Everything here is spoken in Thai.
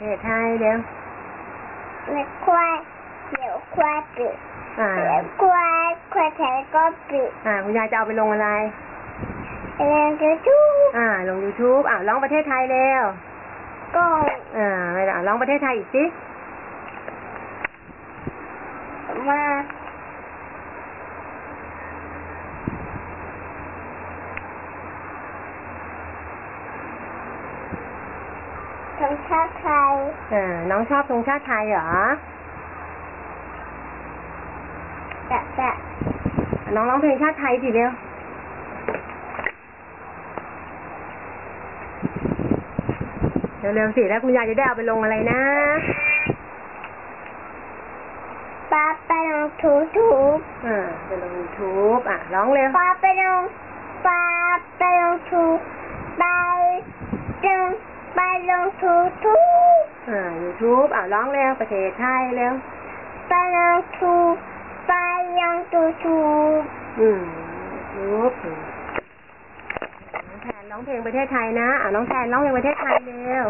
เทศไทยเร็วไม่ควายเดี๋ยวควายปิดอ่าเดี๋ยวควายควายไทยก็ปิดอ่าคุณยายจะเอาไปลงอะไรเรียนจะจู้อ่า ลง YouTube อ่าร้องประเทศไทยเร็วก็อ่าไม่ได้ร้องประเทศไทยอีกสิมาทำชาติไทยอ่าน้องชอบธงชาติไทยเหรอ จะจะน้องร้องเพลงชาติไทยสิเร็วเร็วๆสิแล้วคุณยายจะได้เอาไปลงอะไรนะป้าไปลงทูทูบอ่าไปลง YouTube อะร้องเร็วป้าไปลงป้าไปลงทูไปลง ไปลงทูทูอ่า YouTube อะร้องเร็วประเทศไทยเร็วไปลงทูไปลงทูทูอืม YouTube อืมน้องแทนร้องเพลงประเทศไทยนะ อะน้องแทนร้องเพลงประเทศไทยเร็ว